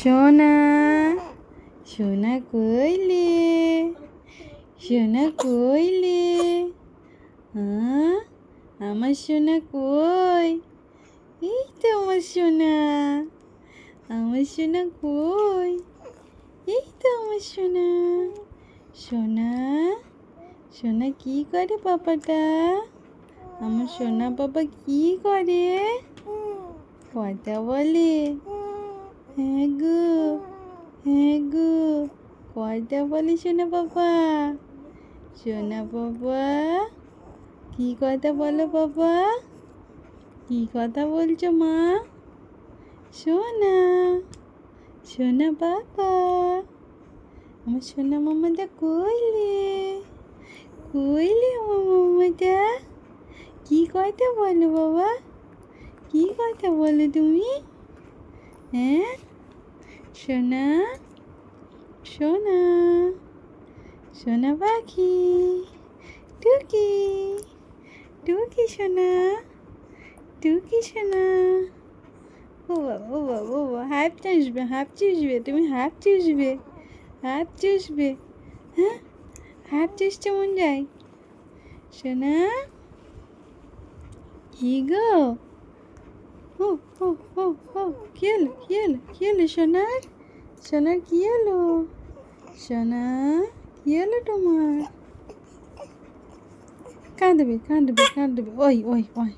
সোনা সোনা কইলে সোনা কইলে হ্যাঁ আমার সোনা কই? এই তো আমার সোনা আমার সোনা কই? এই তো আমার সোনা সোনা সোনা কি করে পাপাটা? আমার সোনা বাবা কি করে? কথা বলে। হ্যাঁ গো হ্যাঁ গো কথা বলে সোনা বাবা? সোনা বাবা, কি কথা বলো বাবা? কি কথা বলছো মা? সোনা সোনা বাবা। আমার সোনা মামাটা কইলে কইলে আমার মামাটা? কি কথা বলো বাবা? কি কথা বলো তুমি? হ্যাঁ সোনা? সোনা? সোনা পাখি? টুকি? টুকি সোনা? টুকি সোনা? ও বাবা ও বাবা ও বাবা হাফ চুষবে হাফ চুষবে, তুমি হাফ চুষবে হাফ চুষবে হ্যাঁ? হাফ চুষতে মন যায়? সোনা? কি ও হু ও ও কি হলো কি হলো কি হলো সোনার সোনার কি হলো? সোনা, কি হলো তোমার? কাঁদবে কাঁদবে কাঁদবে। ওই ওই ওই।